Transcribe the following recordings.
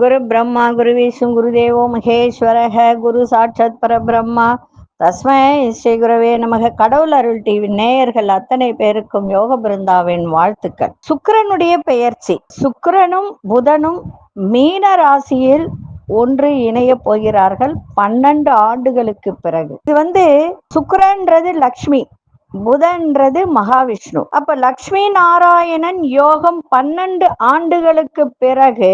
குரு பிரம்மா குரு விஷ்ணு குரு தேவோ மகேஸ்வரக குரு சாட்சத் பரபிரம்மா. தஸ்மை ஸ்ரீ குருவே நமக. கடவுள் அருள் டிவி நேயர்கள் அத்தனை பேருக்கும் யோக பிருந்தாவின் வாழ்த்துக்கள். சுக்கரனுடைய பெயர்ச்சி. சுக்கரனும் புதனும் மீன ராசியில் ஒன்று இணைய போகிறார்கள். பன்னெண்டு ஆண்டுகளுக்கு பிறகு. இது வந்து சுக்கரன்றது லக்ஷ்மி புதன்றது மகாவிஷ்ணு. அப்ப லக்ஷ்மி நாராயணன் யோகம் பன்னெண்டு ஆண்டுகளுக்கு பிறகு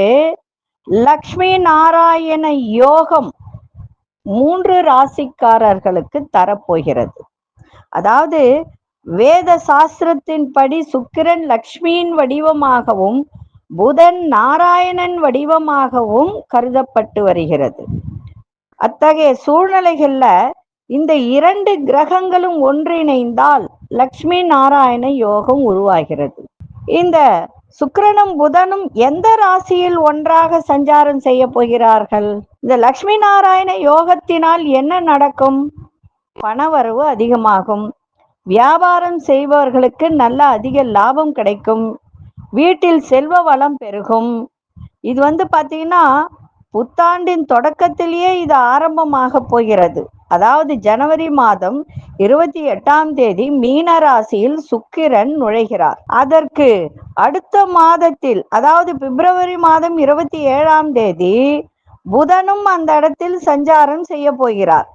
லக்ஷ்மி நாராயண யோகம் மூன்று ராசிக்காரர்களுக்கு தரப்போகிறது. அதாவது வேத சாஸ்திரத்தின்படி சுக்கிரன் லக்ஷ்மியின் வடிவமாகவும் புதன் நாராயணன் வடிவமாகவும் கருதப்பட்டு வருகிறது. அத்தகைய சூழ்நிலைகள்ல இந்த இரண்டு கிரகங்களும் ஒன்றிணைந்தால் லக்ஷ்மி நாராயண யோகம் உருவாகிறது. இந்த சுக்கிரனும் புதனும் எந்த ராசியில் ஒன்றாக சஞ்சாரம் செய்ய போகிறார்கள்? இந்த லக்ஷ்மி நாராயண யோகத்தினால் என்ன நடக்கும்? பணவரவு அதிகமாகும். வியாபாரம் செய்பவர்களுக்கு நல்ல அதிக லாபம் கிடைக்கும். வீட்டில் செல்வ வளம் பெருகும். இது வந்து பார்த்தீங்கன்னா புத்தாண்டின் தொடக்கத்திலேயே இது ஆரம்பமாக போகிறது. அதாவது ஜனவரி மாதம் இருபத்தி எட்டாம் தேதி மீன ராசியில் சுக்கிரன் நுழைகிறார். அதற்கு அடுத்த மாதத்தில் அதாவது பிப்ரவரி மாதம் இருபத்தி ஏழாம் தேதி புதனும் அந்த இடத்தில் சஞ்சாரம் செய்ய போகிறார்.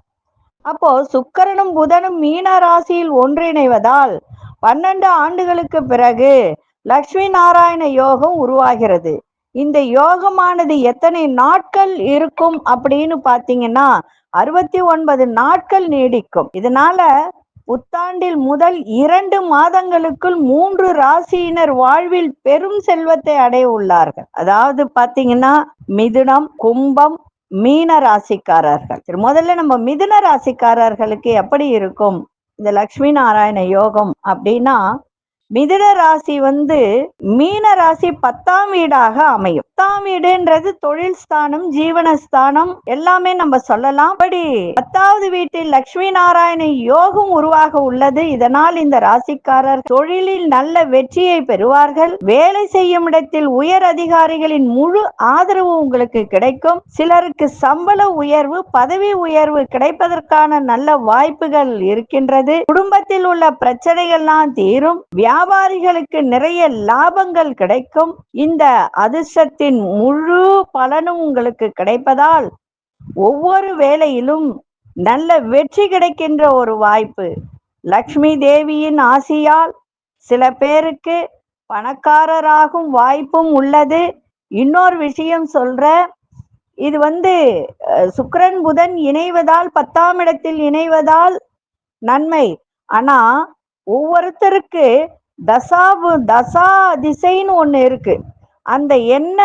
அப்போ சுக்கிரனும் புதனும் மீன ராசியில் ஒன்றிணைவதால் பன்னெண்டு ஆண்டுகளுக்கு பிறகு லக்ஷ்மி நாராயண யோகம் உருவாகிறது. இந்த யோகமானது எத்தனை நாட்கள் இருக்கும் அப்படின்னு பாத்தீங்கன்னா அறுபத்தி ஒன்பது நாட்கள் நீடிக்கும். இதனால புத்தாண்டில் முதல் இரண்டு மாதங்களுக்குள் மூன்று ராசியினர் வாழ்வில் பெரும் செல்வத்தை அடைய உள்ளார்கள். அதாவது பாத்தீங்கன்னா மிதுனம் கும்பம் மீன ராசிக்காரர்கள். முதல்ல நம்ம மிதுன ராசிக்காரர்களுக்கு எப்படி இருக்கும்? இந்த லக்ஷ்மி நாராயண யோகம் அப்படின்னா மிதுன ராசி வந்து மீன ராசி பத்தாம் வீடாக அமையும். பத்தாம் வீடுன்றது தொழில் ஸ்தானம் ஜீவனஸ்தானம் எல்லாமே நம்ம சொல்லலாம். அப்படி பத்தாவது வீட்டில் லட்சுமி நாராயண யோகம் உருவாக உள்ளது. இதனால் இந்த ராசிக்காரர் தொழிலில் நல்ல வெற்றியை பெறுவார்கள். வேலை செய்யும் இடத்தில் உயர் அதிகாரிகளின் முழு ஆதரவு உங்களுக்கு கிடைக்கும். சிலருக்கு சம்பள உயர்வு பதவி உயர்வு கிடைப்பதற்கான நல்ல வாய்ப்புகள் இருக்கின்றது. குடும்பத்தில் உள்ள பிரச்சனைகள்லாம் தீரும். வியாபாரிகளுக்கு நிறைய லாபங்கள் கிடைக்கும். இந்த அதிர்ஷ்டத்தின் முழு பலனும் உங்களுக்கு கிடைப்பதால் ஒவ்வொரு வேலையிலும் நல்ல வெற்றி கிடைக்கின்ற ஒரு வாய்ப்பு. லக்ஷ்மி தேவியின் ஆசியால் சில பேருக்கு பணக்காரராகும் வாய்ப்பும் உள்ளது. இன்னொரு விஷயம் சொல்ற இது வந்து சுக்கரன் புதன் இணைவதால் பத்தாம் இடத்தில் இணைவதால் நன்மை. ஆனா ஒவ்வொருத்தருக்கு தசாவு தசா திசைன்னு ஒண்ணு இருக்கு. அந்த என்ன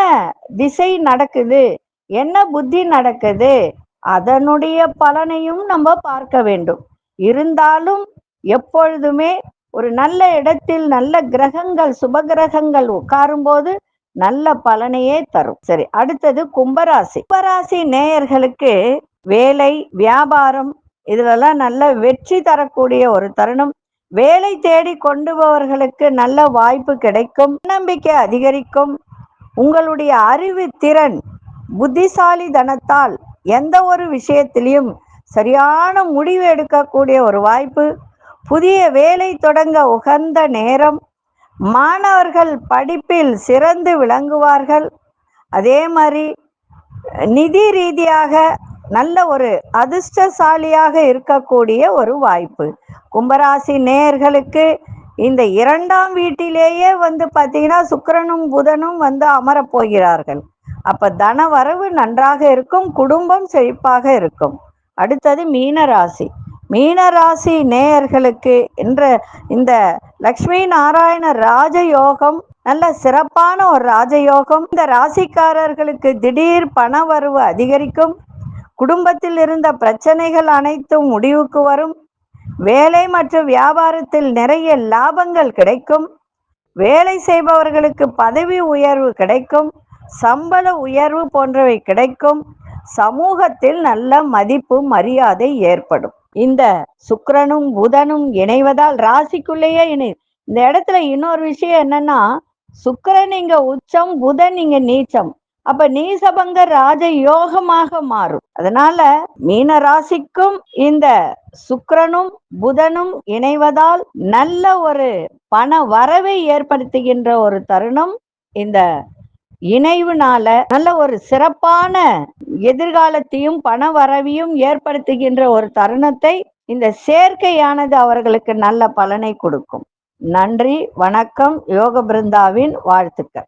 திசை நடக்குது? என்ன புத்தி நடக்குது? அதனுடைய பலனையும் நம்ம பார்க்க வேண்டும். இருந்தாலும் எப்பொழுதுமே ஒரு நல்ல இடத்தில் நல்ல கிரகங்கள் சுப கிரகங்கள் உட்காரும்போது நல்ல பலனையே தரும். சரி அடுத்தது கும்பராசி. கும்பராசி நேயர்களுக்கு வேலை வியாபாரம் இதுலெல்லாம் நல்ல வெற்றி தரக்கூடிய ஒரு தருணம். வேலை தேடி கொண்டு போவர்களுக்கு நல்ல வாய்ப்பு கிடைக்கும். நம்பிக்கை அதிகரிக்கும். உங்களுடைய அறிவு திறன் புத்திசாலி தனத்தால் எந்த ஒரு விஷயத்திலையும் சரியான முடிவு எடுக்கக்கூடிய ஒரு வாய்ப்பு. புதிய வேலை தொடங்க உகந்த நேரம். மாணவர்கள் படிப்பில் சிறந்து விளங்குவார்கள். அதே மாதிரி நிதி ரீதியாக நல்ல ஒரு அதிர்ஷ்டசாலியாக இருக்கக்கூடிய ஒரு வாய்ப்பு. கும்பராசி நேயர்களுக்கு இந்த இரண்டாம் வீட்டிலேயே வந்து பார்த்தீங்கன்னா சுக்கிரனும் புதனும் வந்து அமரப் போகிறார்கள். அப்ப தன வரவு நன்றாக இருக்கும் குடும்பம் செழிப்பாக இருக்கும். அடுத்தது மீனராசி. மீனராசி நேயர்களுக்கு என்ற இந்த லக்ஷ்மி நாராயண ராஜயோகம் நல்ல சிறப்பான ஒரு ராஜயோகம். இந்த ராசிக்காரர்களுக்கு திடீர் பண வரவு அதிகரிக்கும். குடும்பத்தில் இருந்த பிரச்சனைகள் அனைத்தும் முடிவுக்கு வரும். வேலை மற்றும் வியாபாரத்தில் நிறைய லாபங்கள் கிடைக்கும். வேலை செய்பவர்களுக்கு பதவி உயர்வு கிடைக்கும். சம்பள உயர்வு போன்றவை கிடைக்கும். சமூகத்தில் நல்ல மதிப்பு மரியாதை ஏற்படும். இந்த சுக்கரனும் புதனும் இணைவதால் ராசிக்குள்ளேயே இணை. இந்த இடத்துல இன்னொரு விஷயம் என்னன்னா சுக்கரன் இங்க உச்சம் புதன் இங்க நீச்சம். அப்ப நீசபங்க ராஜ யோகமாக மாறும். அதனால மீன ராசிக்கும் இந்த சுக்கரனும் புதனும் இணைவதால் நல்ல ஒரு பண வரவை ஏற்படுத்துகின்ற ஒரு தருணம் இந்த இணைவுனால நல்ல ஒரு சிறப்பான எதிர்காலத்தையும் பண வரவையும் ஏற்படுத்துகின்ற ஒரு தருணத்தை இந்த சேர்க்கையானது அவர்களுக்கு நல்ல பலனை கொடுக்கும். நன்றி வணக்கம் யோக பிருந்தாவின் வாழ்த்துக்கள்.